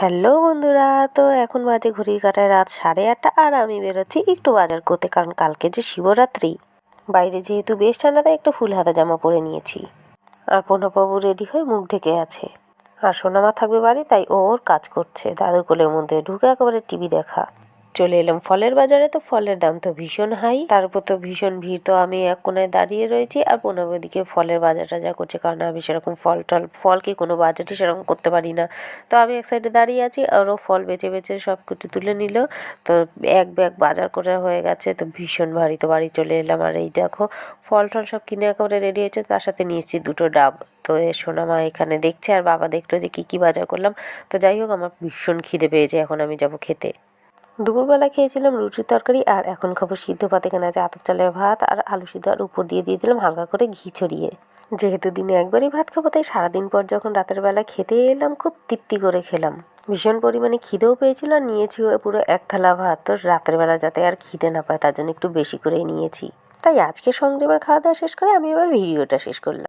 Hello বন্ধুরা, তো এখন বাজে ঘুরি কাটায় রাত সাড়ে আটটা আর আমি বেরোচ্ছি একটু বাজার করতে, কারণ কালকে যে শিবরাত্রি, বাইরে যেহেতু বেশ ঠান্ডা, তাই একটু ফুল হাতা জামা পরে নিয়েছি। আর প্রণববাবু রেডি হয়ে মুখ ঢেকে আছে। আর সোনামা থাকবে বাড়ি, তাই ও ওর কাজ করছে। দাদুর কোলের মধ্যে ঢুকে একেবারে টিভি দেখা। চলে এলাম। ফলের বাজারে তো ফলের দাম তো ভীষণ হাই। তার উপর তো ভীষণ ভিড়। তো আমি এক কোনায় দাঁড়িয়ে রয়েছি আর পনেরো দিকে ফলের বাজার টাজার করছে, কারণ আমি সেরকম ফল টল, ফল কি কোনো বাজারই সেরকম করতে পারি না। তো আমি এক সাইডে দাঁড়িয়ে আছি আর ও ফল বেছে বেছে সব কিছু তুলে নিল। তো এক ব্যাগ বাজার করে হয়ে গেছে। তো ভীষণ ভারী তো বাড়ি চলে এলাম। আর এই দেখো, ফল টল সব কিনে একেবারে রেডি হয়েছে। তার সাথে নিয়েছি দুটো ডাব। তো এ সোনামা এখানে দেখছে আর বাবা দেখল যে কী কী বাজার করলাম। তো যাই হোক, আমার ভীষণ খিদে পেয়েছে। এখন আমি যাব খেতে। দুপুরবেলা খেয়েছিলাম রুটির তরকারি আর এখন খাব সিদ্ধ ভাত। কেনা আছে আতপ চালের ভাত আর আলু সিদ্ধ আর উপর দিয়ে দিয়ে দিলাম হালকা করে ঘি ছড়িয়ে। যেহেতু দিনে একবারই ভাত খাব, তাই সারাদিন পর যখন রাতের বেলা খেতে এলাম, খুব তৃপ্তি করে খেলাম। ভীষণ পরিমাণে খিদেও পেয়েছিল আর নিয়েছি পুরো এক থালা ভাত। তো রাতের বেলা যাতে আর খিদে না পায়, তার জন্য একটু বেশি করেই নিয়েছি। তাই আজকে সংযমের খাওয়া দাওয়া শেষ করে আমি এবার ভিডিওটা শেষ করলাম।